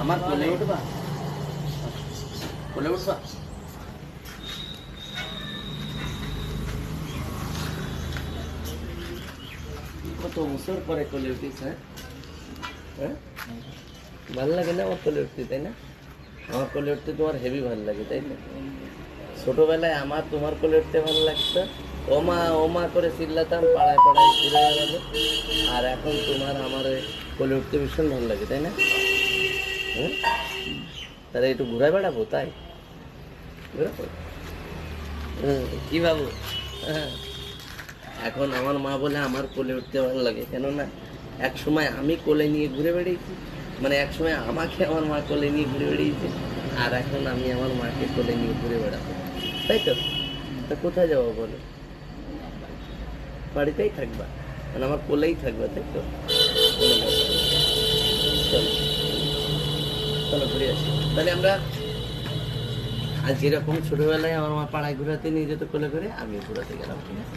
আমার কোলে উঠবা? কোলে উঠবা? কত বছর পরে কোলে উঠিস হ্যাঁ? হ্যাঁ? ভালো লাগে না আমার কোলে উঠতে, তাই না? আমার কোলে উঠতে তোমার হেভি ভালো লাগে, তাই না? ছোটবেলায় আমার তোমার কোলে উঠতে ভালো লাগতো। ওমা ওমা করে চিল্লাতাম, পাড়ায় পাড়ায় গেল আর এখন তোমার আমার কোলে উঠতে ভীষণ ভালো লাগে, তাই না? হ্যাঁ? তাহলে একটু ঘুরে বেড়াবো, তাই? কি বাবু হ্যাঁ। এখন আমার মা বলে আমার কোলে উঠতে ভালো লাগে, কেননা এক সময় আমি কোলে নিয়ে ঘুরে বেড়িয়েছি মানে এক সময় আমাকে আমার মা কোলে নিয়ে ঘুরে বেড়িয়েছে, আর এখন আমি আমার মাকে কোলে নিয়ে ঘুরে বেড়াবো। তাই তো? তা কোথায় যাব বলো? বাড়িতেই থাকবা মানে আমার কোলেই থাকবে, তাই তো কোলে যাব। চলো চলো ঘুরে আসি তাহলে আমরা আর যেরকম ছোটবেলায় আমার মা পাড়ায় ঘুরাতে নিয়ে যেত কোলে করে আমি ঘুরাতে গেলাম, ঠিক আছে।